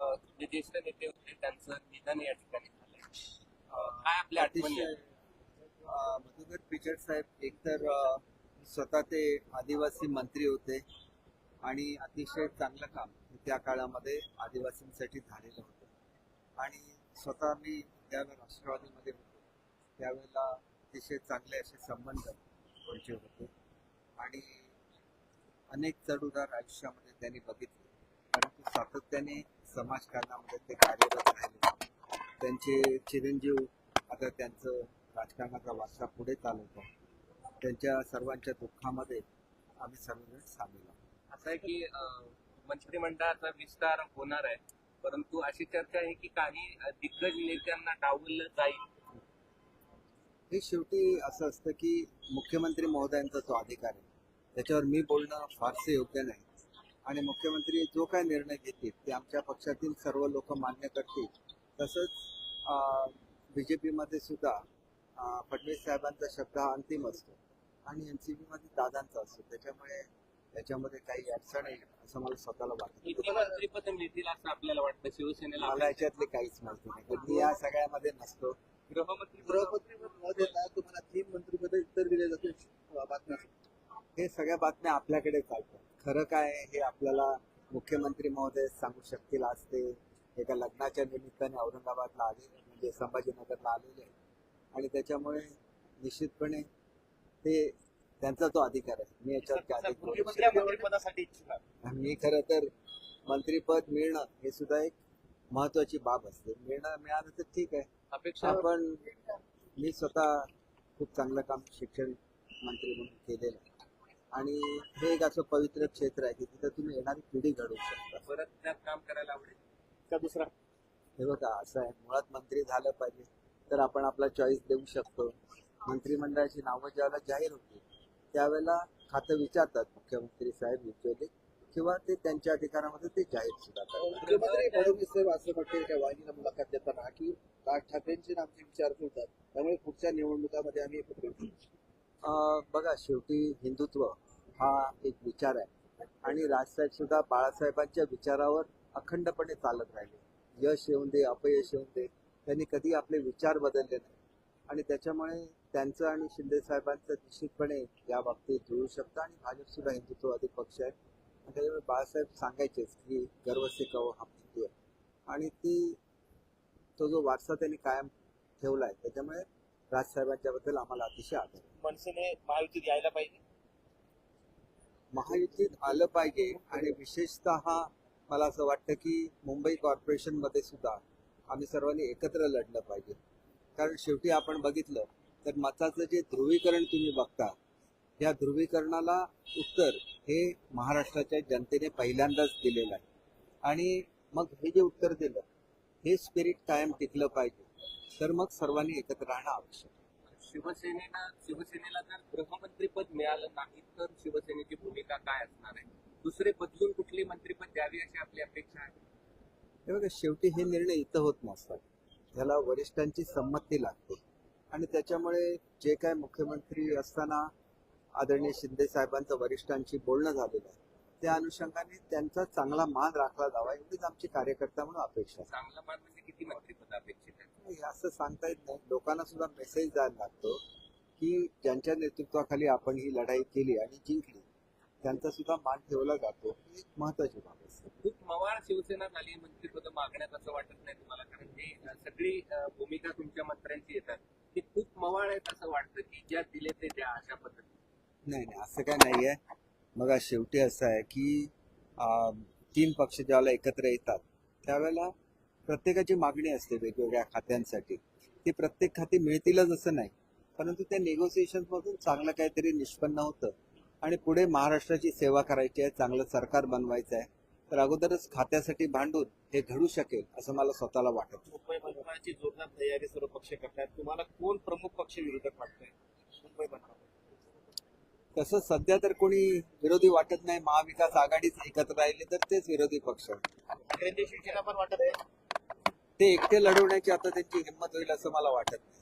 जे ज्येष्ठ नेते होते त्यांचं निधन या ठिकाणी झालंय अ, काय आपल्या आठवणी मधुकर पिचड साहेब एकतर स्वतः ते आदिवासी मंत्री होते आणि अतिशय चांगलं काम त्या काळामध्ये आदिवासींसाठी झालेलं होतं. आणि स्वतः मी त्यावेळेला राष्ट्रवादीमध्ये होतो. त्यावेळेला अतिशय चांगले असे संबंध त्यांचे होते. आणि अनेक चढउतार आयुष्यामध्ये त्यांनी बघितले. परंतु सातत्याने समाजकारणामध्ये ते कार्यरत राहिले. त्यांचे चिरंजीव आता त्यांचं राजकारणाचा वारसा पुढे चालवतो. त्यांच्या सर्वांच्या दुःखामध्ये आम्ही सर्वजण सामील आहोत. असं आहे की मंत्रिमंडळाचा विस्तार होणार आहे परंतु अशी चर्चा आहे की काही दिग्गज नेत्यांना डावललं जाईल. हे शेवटी असं असतं की मुख्यमंत्री महोदयांचा तो अधिकार आहे. त्याच्यावर मी बोलणं फारसे योग्य नाही. आणि मुख्यमंत्री जो काय निर्णय घेतील ते आमच्या पक्षातील सर्व लोक मान्य करतील. तसंच बीजेपी मध्ये सुद्धा अं, फडणवीस साहेबांचा शब्द हा अंतिम असतो आणि एनसीबी मध्ये दादांचा असतो. त्याच्यामुळे त्याच्यामध्ये काही अडचण आहे असं मला स्वतःला वाटतं. आपल्याला वाटतं? शिवसेनेला मला याच्यातले काहीच माहिती नाही. मी या सगळ्यामध्ये नसतो. गृहमंत्री गृहमंत्री न देता तुम्हाला तीन मंत्रिपद इतर दिले जाते. बातम्या. हे सगळ्या बातम्या आपल्याकडे चालतात. खरं काय हे आपल्याला मुख्यमंत्री महोदय सांगू शकतील आज ते एका लग्नाच्या निमित्ताने औरंगाबादला आलेले म्हणजे संभाजीनगरला आलेले. आणि त्याच्यामुळे निश्चितपणे ते त्यांचा तो अधिकार आहे मी. नाही. मी खरं तर मंत्रीपद मिळणं हे सुद्धा एक महत्वाची बाब असते मिळणं मिळालं तर ठीक आहे अपेक्षा आपण मी स्वतः खूप चांगलं काम शिक्षण मंत्री म्हणून केलेलं आहे आणि हे एक असं पवित्र क्षेत्र आहे की तिथं तुम्ही येणारी पिढी घडवू शकता. परत त्यात काम करायला आवडेल. का दुसरा? हे बघा असं आहे. मुळात मंत्री झालं पाहिजे तर आपण आपला चॉईस देऊ शकतो. मंत्रिमंडळाची नावं ज्यावेळेला जाहीर होती त्यावेळेला खातं विचारतात मुख्यमंत्री साहेब युजली किंवा ते त्यांच्या अधिकारामध्ये ते जाहीर सुद्धा करतात. मुख्यमंत्री फडणवीस साहेब असं म्हटले त्या वाहिनीला मुलाखत देताना की राज ठाकरेंचे आमचे विचार जुळतात. त्यामुळे पुढच्या निवडणुकामध्ये आम्ही बघा शेवटी हिंदुत्व हा एक विचार आहे. आणि राजसाहेब सुद्धा बाळासाहेबांच्या विचारावर अखंडपणे चालत राहिले. यश येऊन दे अपयश येऊन दे. त्यांनी कधी आपले विचार बदलले नाही. आणि त्याच्यामुळे त्यांचं आणि शिंदे साहेबांचं निश्चितपणे या बाबतीत जुळू शकतं आणि भाजप सुद्धा हिंदुत्ववादी पक्ष आहे. आणि त्याच्यामुळे बाळासाहेब सांगायचेच की गर्व से कहो हम हिंदू आहे आणि ती तो जो वारसा त्यांनी कायम ठेवला आहे त्याच्यामुळे राजसाहेबांच्या बद्दल आम्हाला अतिशय आदर मनसेने महायुतीत यायला पाहिजे. महायुतीत आलं पाहिजे आणि विशेषतः मला असं वाटतं की मुंबई कॉर्पोरेशनमध्ये सुद्धा आम्ही सर्वांनी एकत्र लढलं पाहिजे. कारण शेवटी आपण बघितलं तर मताचं जे ध्रुवीकरण तुम्ही बघता या ध्रुवीकरणाला उत्तर हे महाराष्ट्राच्या जनतेने पहिल्यांदाच दिलेलं आहे. आणि मग हे जे उत्तर दिलं हे स्पिरिट कायम टिकलं पाहिजे. तर मग सर्वांनी एकत्र राहणं आवश्यक शिवसेनेला शिवसेनेला जर गृहमंत्रीपद मिळालं नाही तर शिवसेनेची भूमिका काय असणार आहे? दुसरे बदलून कुठले मंत्रीपद द्यावी अशी आपली अपेक्षा आहे? हे बघा शेवटी हे निर्णय इथं होत नसतात. त्याला वरिष्ठांची संमती लागते. आणि त्याच्यामुळे जे काय मुख्यमंत्री असताना आदरणीय शिंदे साहेबांचं वरिष्ठांशी बोलणं झालेलं आहे त्या अनुषंगाने त्यांचा चांगला मान राखला जावा एवढीच आमची कार्यकर्ता म्हणून अपेक्षा. चांगला मान म्हणजे किती मंत्रीपद अपेक्षित असं सांगता येत नाही. लोकांना सुद्धा मेसेज द्यायला लागतो की ज्यांच्या नेतृत्वाखाली आपण ही लढाई केली आणि जिंकली त्यांचा सुद्धा मान ठेवला जातो. ही एक महत्वाची बाब असते खूप मवाळ शिवसेना झाली मंत्रीपद मागण्यात असं वाटत नाही तुम्हाला कारण हे सगळी भूमिका तुमच्या मंत्र्यांची येतात. ती खूप मवाळ आहेत असं वाटतं की ज्या दिले ते द्या अशा पद्धतीने. नाही नाही असं काय नाहीये. बघा शेवटी असं आहे की तीन पक्ष ज्यावेळेला एकत्र येतात त्यावेळेला प्रत्येकाची मागणी असते वेगवेगळ्या खात्यांसाठी. ती प्रत्येक खाती मिळतीलच असं नाही. परंतु त्या नेगोसिएशन मधून चांगलं काहीतरी निष्पन्न होतं. आणि पुढे महाराष्ट्राची सेवा करायची आहे चांगलं सरकार बनवायचं आहे तर अगोदरच खात्यासाठी भांडून हे घडू शकेल असं मला स्वतःला वाटत. मुंबई जोरदार तयारी सर्व पक्ष करतात तुम्हाला कोण प्रमुख पक्ष विरोधक वाटतंय? मुंबई बनवण्यात तसं सध्या तर कोणी विरोधी वाटत नाही. महाविकास आघाडीच एकत्र राहिले तर तेच विरोधी पक्ष. शिवसेना पण वाटत आहे. ते एकटे लढवण्याची आता त्यांची हिंमत होईल असं मला वाटत नाही.